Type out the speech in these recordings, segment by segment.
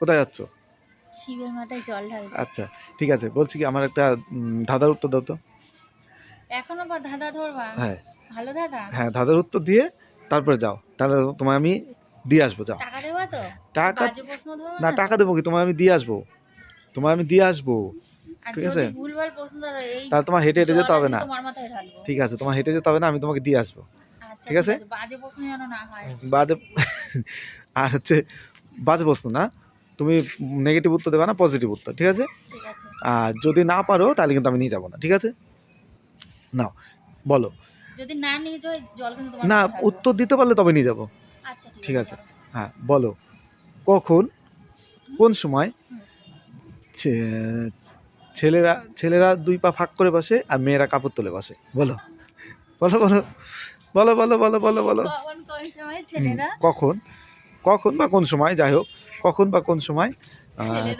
কোথায় যাচ্ছ? শিবের মাথায় জল ঢাল আচ্ছা ঠিক আছে বলছি কি আমার একটা উম, ধাঁধার উত্তর দাও তো। এখনও বা ধাঁধা ধরবা? হ্যাঁ। ভালো দাদা হ্যাঁ ধাঁধার উত্তর দিয়ে তারপরে যাও। তাহলে তোমায় আমি দিয়ে আসব যাও। টাকা দেবা তো? টাকা বাজে প্রশ্ন ধরো না টাকা দেবো কি? তোমায় আমি দিয়ে আসব। তোমায় আমি দিয়ে আসব। আর ঠিক যদি আছে। ভুলভাল প্রশ্ন ধরো এই তাহলে তোমার হেঁটে হেঁটে যেতে জল হবে আমি না তোমার মাথায় ঢালবো। ঠিক আছে তোমার হেঁটে যেতে হবে না আমি তোমাকে দিয়ে আসব। আচ্ছা ঠিক আছে? বাজে প্রশ্ন যেন না হয়। বাজে আর হচ্ছে বাজে প্রশ্ন না? তুমি নেগেটিভ উত্তর দেবে না পজিটিভ উত্তর ঠিক আছে? আর যদি না পারো তাহলে কিন্তু আমি নিয়ে যাব না ঠিক আছে? নাও বলো। যদি না নিয়ে যাও জল কিন্তু তোমার না উত্তর দিতে পারলে তবে নিয়ে যাব। আচ্ছা ঠিক আছে। হ্যাঁ বলো। কখন? কোন সময়? ছেলেরা ছেলেরা দুই পা ফাঁক করে বসে আর মেয়েরা কাপড় তুলে বসে। বলো। বলো বলো। বলো বলো বলো বলো বলো কখন? কখন বা কোন সময় যাই হোক কখন বা কোন সময়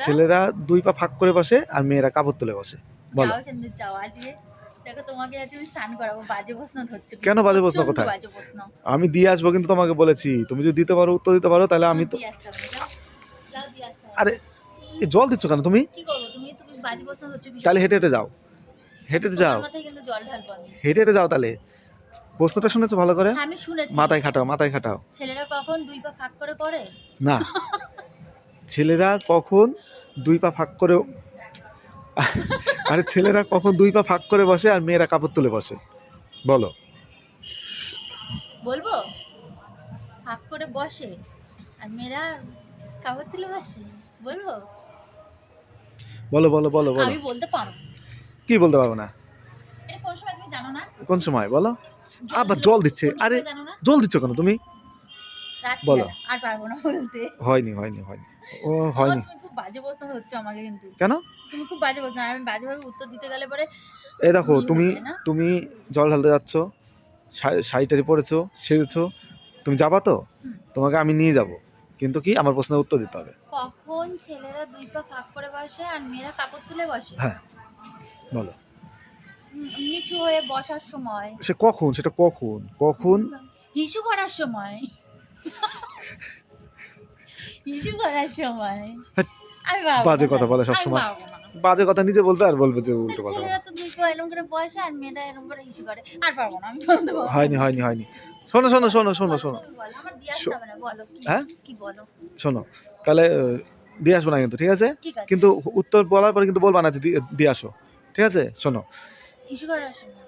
ছেলেরা? দুই পা ফাঁক করে বসে আর মেয়েরা কাপড় তুলে বসে। বলো। কেন বাজে প্রশ্ন কোথায়? আমি দিয়ে আসব কিন্তু তোমাকে বলেছি। তুমি যদি দিতে পারো উত্তর দিতে পারো তাহলে আমি তো আরে জল দিচ্ছ কেন তুমি? তাহলে হেঁটে হেঁটে যাও। হেঁটে যাও। হেঁটে হেঁটে যাও তাহলে। প্রশ্নটা শুনেছো ভালো করে? হ্যাঁ, আমি শুনেছি। মাথায় খাটাও মাথায় খাটাও। ছেলেরা কখন দুই পা ফাঁক করে পড়ে? না। ছেলেরা কখন দুই পা ফাঁক করে আরে ছেলেরা কখন দুই পা ফাঁক করে বসে আর মেয়েরা কাপড় তুলে বসে। বলো। বলব? ফাঁক করে বসে আর মেয়েরা কাপড় তুলে বসে? বলব? বলো বলো বলো বলো। আমি বলতে পারব। কি বলতে পারব না? কোন সময় তুমি জানো না? কোন সময়? বলো। আবার জল দিচ্ছে। আরে জল দিচ্ছ কেন তুমি? বলো। আর পারব না বলতে। হয়নি হয়নি হয়নি। ও হয়নি। খুব বাজে প্রশ্ন হচ্ছে আমাকে কিন্তু। কেন? তুমি খুব বাজে প্রশ্ন। আমি বাজেভাবে উত্তর দিতে গেলে পরে এই দেখো তুমি তুমি জল ঢালতে যাচ্ছ শাড়িটারি পরেছো সেরেছো তুমি যাবা তো? তোমাকে আমি নিয়ে যাব। কিন্তু কি? আমার প্রশ্নের উত্তর দিতে হবে। কখন ছেলেরা দুই পা ফাঁক করে বসে আর মেয়েরা কাপড় তুলে বসে? হ্যাঁ বলো। নিচু হয়ে বসার সময়। সে কখন? সেটা কখন? কখন? হিসু করার সময়। হিসু করার সময়। হ্যাঁ, বাজে কথা বলে। পারব না। বাজে কথা নিজে বলতে আর বলবে যে উল্টো কথা ছেলেরা তো এরকম করে বসে আর মেয়েরা এরকম করে হিসু করে। আর পারব না আমি বলতে পারব হয়নি হয়নি হয়নি। শোনো শোনো শোনো শোনো শোনো। হ্যাঁ? কি বলো? শোনো তাহলে দিয়ে আসব না কিন্তু ঠিক আছে? কিন্তু উত্তর বলার পরে কিন্তু বলবা না দিয়ে- আসো। ঠিক আছে? শোনো সময়।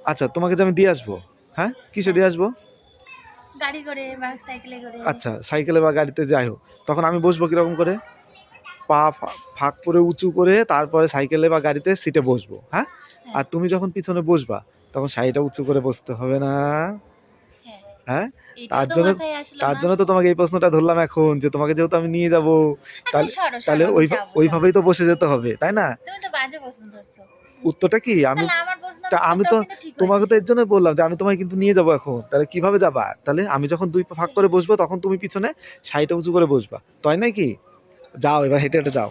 আচ্ছা তোমাকে যে আমি দিয়ে আসব হ্যাঁ? কিসে দিয়ে আসব? গাড়ি করে বা সাইকেলে করে। আচ্ছা সাইকেলে বা গাড়িতে যাই হোক। তখন আমি বসবো কীরকম করে? পা ফাঁক করে উঁচু করে তারপরে সাইকেলে বা গাড়িতে সিটে বসবো হ্যাঁ? আর তুমি যখন পিছনে বসবা তখন শাড়িটা উঁচু করে বসতে হবে না। হ্যাঁ। হ্যাঁ? তার জন্য- তার জন্য তো তোমাকে এই প্রশ্নটা ধরলাম এখন যে তোমাকে যেহেতু আমি নিয়ে যাব আচ্ছা, তাহলে-। ওইভাবেই তো বসে যেতে হবে তাই না। উত্তরটা কি? আমি তা আমি তো- তোমাকে তো এর জন্য বললাম যে আমি তোমায় কিন্তু নিয়ে যাব এখন। তাহলে কীভাবে যাবা? তাহলে আমি যখন দুই পা ফাঁক করে বসবো তখন তুমি পিছনে সাইটা উঁচু করে বসবা। তাই নাকি যাও এবার হেঁটে হেঁটে যাও।